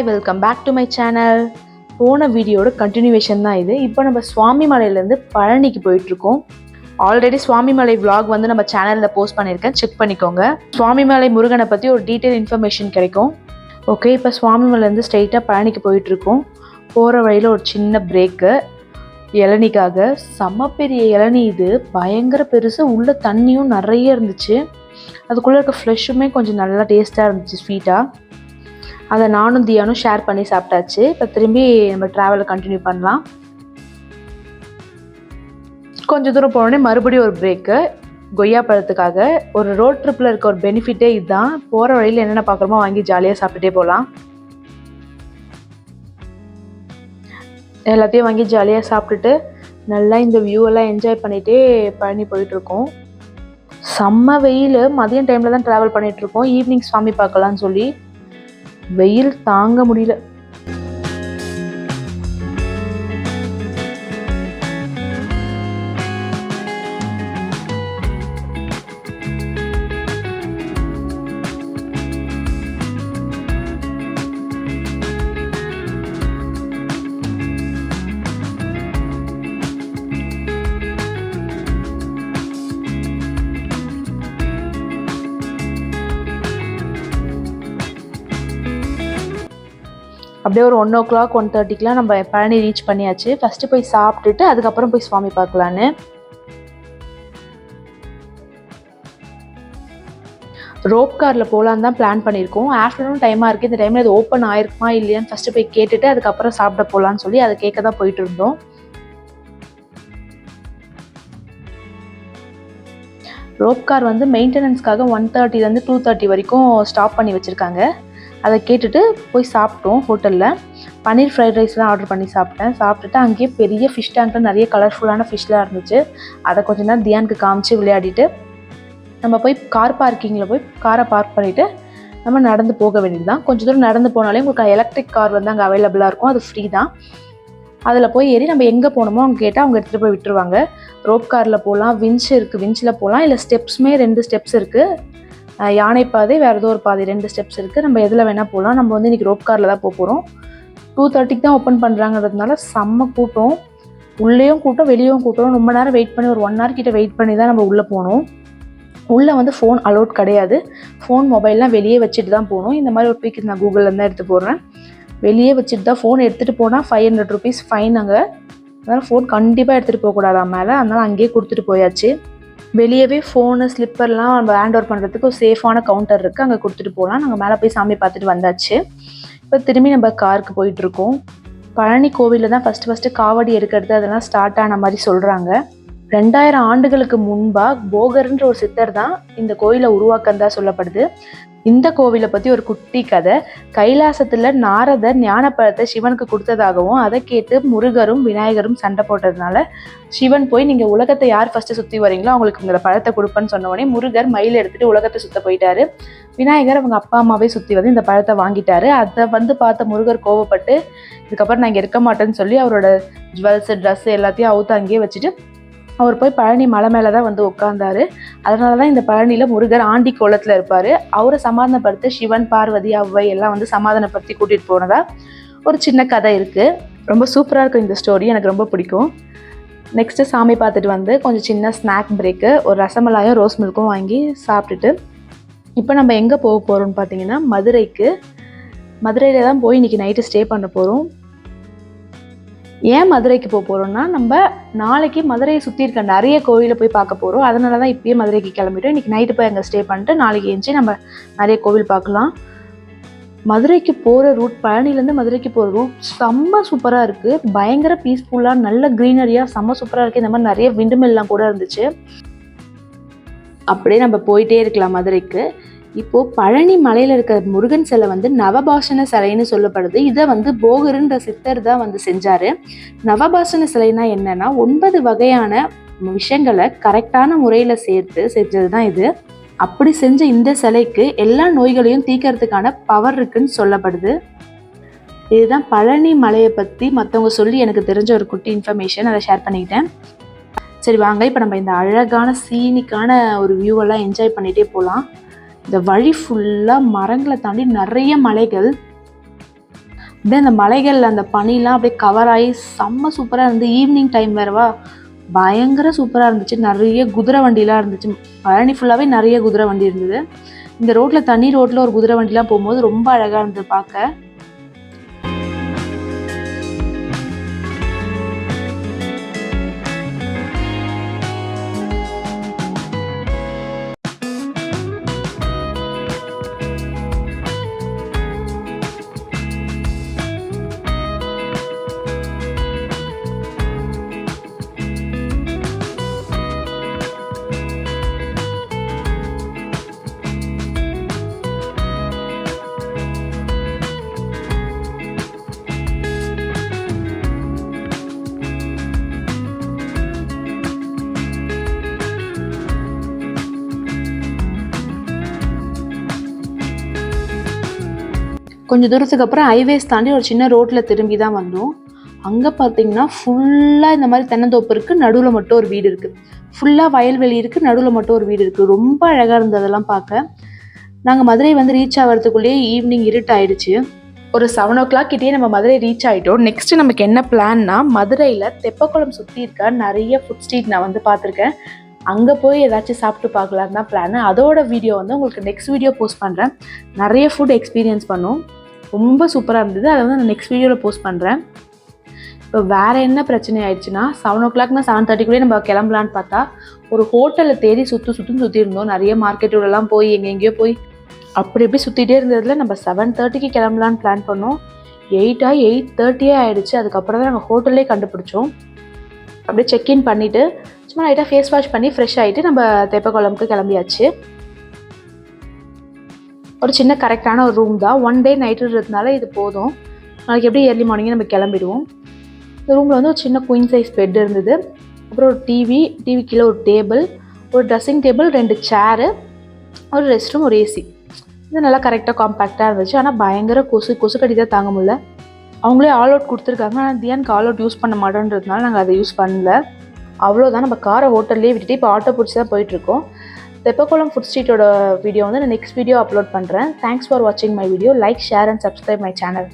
Hi welcome back to my channel போன வீடியோட continuation தான் இது. இப்போ நம்ம சுவாமி மலையிலேருந்து பழனிக்கு போயிட்டுருக்கோம். ஆல்ரெடி சுவாமிமலை விளாக் வந்து நம்ம சேனலில் போஸ்ட் பண்ணியிருக்கேன். செக் பண்ணிக்கோங்க. சுவாமிமலை முருகனை பற்றி ஒரு டீட்டெயில் இன்ஃபர்மேஷன் கிடைக்கும். ஓகே இப்போ சுவாமிமலைலேருந்து ஸ்ட்ரெயிட்டாக பழனிக்கு போயிட்டுருக்கோம். போகிற வழியில் ஒரு சின்ன பிரேக்கு இளநிக்காக. செம்ம பெரிய இளநி இது. பயங்கர பெருசு. உள்ள தண்ணியும் நிறைய இருந்துச்சு. அதுக்குள்ளே இருக்க ஃப்ரெஷ்ஷுமே கொஞ்சம் நல்லா டேஸ்ட்டாக இருந்துச்சு ஸ்வீட்டாக அதை நானும் தியானும் ஷேர் பண்ணி சாப்பிட்டாச்சு. இப்போ திரும்பி நம்ம ட்ராவலை கண்டினியூ பண்ணலாம். கொஞ்சம் தூரம் போனோடனே மறுபடியும் ஒரு பிரேக்கு கொய்யா பழத்துக்காக ஒரு ரோட் ட்ரிப்பில் இருக்க ஒரு பெனிஃபிட்டே இதுதான். போகிற வழியில் என்னென்ன பார்க்குறோமோ வாங்கி ஜாலியாக சாப்பிட்டுட்டே போகலாம். எல்லாத்தையும் வாங்கி ஜாலியாக சாப்பிட்டுட்டு நல்லா இந்த வியூ எல்லாம் என்ஜாய் பண்ணிகிட்டே பழனி போயிட்டுருக்கோம் செம்ம வெயில். மதியம் டைமில் தான் ட்ராவல் பண்ணிகிட்ருக்கோம் ஈவினிங் சாமி பார்க்கலான்னு சொல்லி. வெயில் தாங்க முடியல. அப்படியே ஒரு ஒன் ஓ கிளாக் ஒன் தேர்ட்டிக்கெலாம் நம்ம பழனி ரீச் பண்ணியாச்சு. ஃபஸ்ட்டு போய் சாப்பிட்டுட்டு அதுக்கப்புறம் போய் சுவாமி பார்க்கலான்னு. ரோப் காரில் போகலான்னு தான் பிளான் பண்ணியிருக்கோம். ஆஃப்டர்நூன் டைமாக இருக்குது இந்த டைமில் இது ஓப்பன் ஆயிருக்குமா இல்லையான்னு ஃபஸ்ட்டு போய் கேட்டுட்டு அதுக்கப்புறம் சாப்பிட போகலான்னு சொல்லி அதை கேட்க தான் போயிட்டு இருந்தோம். ரோப் கார் வந்து மெயின்டெனன்ஸ்க்காக ஒன் தேர்ட்டிலேருந்து டூ தேர்ட்டி வரைக்கும் ஸ்டாப் பண்ணி வச்சுருக்காங்க. அதை கேட்டுட்டு போய் சாப்பிட்டோம் ஹோட்டலில். பன்னீர் ஃப்ரைட் ரைஸ்லாம் ஆர்டர் பண்ணி சாப்பிட்டேன். சாப்பிட்டுட்டு அங்கேயே பெரிய ஃபிஷ் டேங்கில் நிறைய கலர்ஃபுல்லான ஃபிஷ்லாம் இருந்துச்சு. அதை கொஞ்ச நேரம் தியானுக்கு காமிச்சு விளையாடிட்டு நம்ம போய் கார் பார்க்கிங்கில் போய் காரை பார்க் பண்ணிவிட்டு நம்ம நடந்து போக வேண்டியது தான் கொஞ்சம் தூரம் நடந்து போனாலே உங்களுக்கு எலக்ட்ரிக் கார் வந்து அங்கே அவைலபிளாக இருக்கும். அது ஃப்ரீ தான். அதில் போய் ஏறி நம்ம எங்கே போகணுமோ அவங்க கேட்டால் அவங்க எடுத்துகிட்டு போய் விட்டுருவாங்க. ரோப் காரில் போகலாம் விஞ்ச் இருக்குது விஞ்சில் போகலாம் இல்லை ஸ்டெப்ஸுமே ரெண்டு ஸ்டெப்ஸ் இருக்குது யானை பாதை வேறு ஏதோ ஒரு பாதை ரெண்டு ஸ்டெப்ஸ் இருக்குது நம்ம எதில் வேணால் போகலாம் நம்ம வந்து இன்றைக்கி ரோப் காரில் தான் போக போகிறோம் டூ தேர்ட்டிக்கு தான் ஓப்பன் பண்ணுறாங்கிறதுனால செம்ம கூட்டம். உள்ளேயும் கூட்டம் வெளியும் கூட்டம். ரொம்ப நேரம் வெயிட் பண்ணி ஒரு ஒன் ஹவர் கிட்ட வெயிட் பண்ணி தான் நம்ம உள்ளே போகணும் உள்ளே வந்து ஃபோன் அலோட் கிடையாது. ஃபோன் மொபைல்லாம் வெளியே வச்சுட்டு தான் போகணும் இந்த மாதிரி ஒரு பிக் நான் கூகுளில் தான் எடுத்து போடுறேன். வெளியே வச்சுட்டு தான் ஃபோன் எடுத்துகிட்டு போனால் ஃபைவ் ஹண்ட்ரட் ருபீஸ் ஃபைன் அங்கே. அதனால் ஃபோன் கண்டிப்பாக எடுத்துகிட்டு போகக்கூடாது மேலே. அதனால் அங்கேயே கொடுத்துட்டு போயாச்சு. வெளியவே ஃபோனு ஸ்லிப்பர்லாம் நம்ம ஹேண்ட் ஓவர் பண்ணுறதுக்கு ஒரு சேஃபான கவுண்டர் இருக்குது அங்கே கொடுத்துட்டு போகலாம் நாங்கள் மேலே போய் சாமி பார்த்துட்டு வந்தாச்சு. இப்போ திரும்பி நம்ம காருக்கு போயிட்டுருக்கோம் பழனி கோவிலில் தான் ஃபஸ்ட்டு ஃபஸ்ட்டு காவடி எடுக்கிறது அதெல்லாம் ஸ்டார்ட் ஆன மாதிரி சொல்கிறாங்க ரெண்டாயிரம் ஆண்டுகளுக்கு முன்பாக போகர்ன்ற ஒரு சித்தர் தான் இந்த கோயிலை உருவாக்குறதா சொல்லப்படுது. இந்த கோவிலை பற்றி ஒரு குட்டி கதை. கைலாசத்தில் நாரதர் ஞானப்பழத்தை சிவனுக்கு கொடுத்ததாகவும் அதை கேட்டு முருகரும் விநாயகரும் சண்டை போட்டதுனால சிவன் போய் நீங்கள் உலகத்தை யார் ஃபஸ்ட்டு சுற்றி வரீங்களோ அவங்களுக்கு இந்த பழத்தை கொடுப்பேன்னு சொன்ன முருகர் மயில் எடுத்துகிட்டு உலகத்தை சுத்த போயிட்டாரு. விநாயகர் அவங்க அப்பா அம்மாவே சுற்றி வந்து இந்த பழத்தை வாங்கிட்டாரு. அதை வந்து பார்த்த முருகர் கோவப்பட்டு இதுக்கப்புறம் நான் இங்கே இருக்க மாட்டேன்னு சொல்லி அவரோட ஜுவல்ஸு ட்ரெஸ்ஸு எல்லாத்தையும் அவுத்து அங்கேயே வச்சுட்டு அவர் போய் பழனி மலை மேலே தான் வந்து உட்கார்ந்தாரு. அதனால தான் இந்த பழனியில் முருகர் ஆண்டி கோலத்தில் இருப்பார். அவரை சமாதானப்படுத்த சிவன் பார்வதி அவ்வை எல்லாம் வந்து சமாதானப்படுத்தி கூட்டிகிட்டு போனதாக ஒரு சின்ன கதை இருக்குது ரொம்ப சூப்பராக இருக்கும் இந்த ஸ்டோரி எனக்கு ரொம்ப பிடிக்கும். நெக்ஸ்ட்டு சாமி பார்த்துட்டு வந்து கொஞ்சம் சின்ன ஸ்நாக் பிரேக்கு ஒரு ரசமலாயும் ரோஸ் மில்க்கும் வாங்கி சாப்பிட்டுட்டு இப்போ நம்ம எங்கே போக போகிறோம்னு பார்த்தீங்கன்னா மதுரைக்கு. மதுரையில் தான் போய் இன்றைக்கி நைட்டு ஸ்டே பண்ண போகிறோம் ஏன் மதுரைக்கு போக போகிறோம்னா நம்ம நாளைக்கு மதுரையை சுற்றி இருக்க நிறைய கோவிலை போய் பார்க்க போகிறோம் அதனால தான் இப்பயே மதுரைக்கு கிளம்பிட்டோம். இன்றைக்கி நைட்டு போய் அங்கே ஸ்டே பண்ணிட்டு நாளைக்கு எழுந்துச்சி நம்ம நிறைய கோவில் பார்க்கலாம். மதுரைக்கு போகிற ரூட் பழனிலேருந்து மதுரைக்கு போகிற ரூட் செம்ம சூப்பராக இருக்குது பயங்கர பீஸ்ஃபுல்லாக நல்ல க்ரீனரியாக செம்ம சூப்பராக இருக்குது இந்த மாதிரி நிறைய விண்டுமில்லாம் கூட இருந்துச்சு. அப்படியே நம்ம போயிட்டே இருக்கலாம் மதுரைக்கு. இப்போது பழனி மலையில் இருக்கிற முருகன் சிலை வந்து நவபாஷண சிலைன்னு சொல்லப்படுது. இதை வந்து போகருன்ற சித்தர் தான் வந்து செஞ்சார். நவபாஷண சிலைனா என்னன்னா ஒன்பது வகையான விஷயங்களை கரெக்டான முறையில் சேர்த்து செஞ்சது தான் இது. அப்படி செஞ்ச இந்த சிலைக்கு எல்லா நோய்களையும் தீக்கிறதுக்கான பவர் இருக்குன்னு சொல்லப்படுது. இதுதான் பழனி மலையை பற்றி மற்றவங்க சொல்லி எனக்கு தெரிஞ்ச ஒரு குட்டி இன்ஃபர்மேஷன் அதை ஷேர் பண்ணிக்கிட்டேன். சரி வாங்க இப்போ நம்ம இந்த அழகான சீனிக்கான ஒரு வியூவெல்லாம் என்ஜாய் பண்ணிகிட்டே போகலாம் இந்த வழி ஃபுல்லாக மரங்களை தாண்டி நிறைய மலைகள். அப்படியே அந்த மலைகளில் அந்த பனிலாம் அப்படியே கவர் ஆகி செம்ம சூப்பராக இருந்து ஈவினிங் டைம் வேறவா? பயங்கர சூப்பராக இருந்துச்சு. நிறைய குதிரை வண்டிலாம் இருந்துச்சு. பழனி ஃபுல்லாகவே நிறைய குதிரை வண்டி இருந்தது. இந்த ரோட்டில் தனி ரோட்டில் ஒரு குதிரை வண்டிலாம் போகும்போது ரொம்ப அழகாக இருந்தது பார்க்க. கொஞ்சம் தூரத்துக்கு அப்புறம் ஹைவேஸ் தாண்டி ஒரு சின்ன ரோட்டில் திரும்பி தான் வந்தோம். அங்கே பார்த்தீங்கன்னா ஃபுல்லாக இந்த மாதிரி தென்னந்தோப்பு இருக்குது நடுவில் மட்டும் ஒரு வீடு இருக்குது ஃபுல்லாக வயல்வெளி இருக்குது நடுவில் மட்டும் ஒரு வீடு இருக்குது ரொம்ப அழகாக இருந்தது அதெல்லாம் பார்க்க நாங்கள் மதுரை வந்து ரீச் ஆகிறதுக்குள்ளேயே ஈவினிங் இருட் ஆயிடுச்சு ஒரு செவன் ஓ கிளாக் கிட்டேயே நம்ம மதுரை ரீச் ஆகிட்டோம் நெக்ஸ்ட் நமக்கு என்ன பிளான்னா மதுரையில் தெப்பக்குளம் சுற்றி இருக்க நிறைய ஃபுட் ஸ்ட்ரீட் நான் வந்து பார்த்துருக்கேன் அங்கே போய் ஏதாச்சும் சாப்பிட்டு பார்க்கலான்னு தான் பிளான் அதோட வீடியோ வந்து உங்களுக்கு நெக்ஸ்ட் வீடியோ போஸ்ட் பண்ணுறேன் நிறைய ஃபுட் எக்ஸ்பீரியன்ஸ் பண்ணோம். ரொம்ப சூப்பராக இருந்தது. அதை வந்து நான் நெக்ஸ்ட் வீடியோவில் போஸ்ட் பண்ணுறேன் இப்போ வேறு என்ன பிரச்சனை ஆயிடுச்சுன்னா செவன் ஓ கிளாக்னா செவன் தேர்ட்டிக்குள்ளே நம்ம கிளம்பலான்னு பார்த்தா ஒரு ஹோட்டலில் தேடி சுற்று சுற்றுன்னு சுற்றி இருந்தோம். நிறைய மார்க்கெட்டுலலாம் போய் எங்கே எங்கேயோ போய். அப்படி இப்படி சுற்றிட்டே இருந்ததுல நம்ம செவன் தேர்ட்டிக்கு கிளம்பலான்னு பிளான் பண்ணோம். எயிட்டாக எயிட் தேர்ட்டியே ஆகிடுச்சு அதுக்கப்புறம் தான் நாங்கள் ஹோட்டல்லே கண்டுபிடிச்சோம். அப்படியே செக்இன் பண்ணிவிட்டு சும்மா லைட்டாக ஃபேஸ் வாஷ் பண்ணி ஃப்ரெஷ் ஆகிட்டு நம்ம தெப்பக்குளம்க்கு கிளம்பியாச்சு. ஒரு சின்ன கரெக்டான ஒரு ரூம் தான். ஒன் டே நைட்டுன்றதுனால இது போதும். நாளைக்கு எப்படி ஏர்லி மார்னிங்கே நம்ம கிளம்பிடுவோம். இந்த ரூமில் வந்து ஒரு சின்ன குயின் சைஸ் பெட் இருந்தது. அப்புறம் ஒரு டிவி டிவி கீழே ஒரு டேபிள் ஒரு ட்ரெஸ்ஸிங் டேபிள் ரெண்டு சேரு ஒரு ரெஸ்ட் ரூம் ஒரு ஏசி இது நல்லா கரெக்டாக காம்பேக்டாக இருந்துச்சு. ஆனால் பயங்கர கொசு கொசு கடி தான் தாங்க முடியல. அவங்களே ஆல் அவுட் கொடுத்துருக்காங்க. ஆனால் தியானுக்கு ஆல் அவுட் யூஸ் பண்ண மாட்டோன்றதுனால நாங்கள் அதை யூஸ் பண்ணல. அவ்வளோதான் நம்ம காரை ஹோட்டல்லே விட்டுட்டு இப்போ ஆட்டோ பிடிச்சி தான் போயிட்டுருக்கோம் தெப்பக்குளம் ஃபுட் ஸ்ட்ரீட்டோட வீடியோ வந்து நான் நெக்ஸ்ட் வீடியோ அப்லோட் பண்ணுறேன் தேங்க்ஸ் ஃபார் வாட்சிங் my video like share and subscribe my channel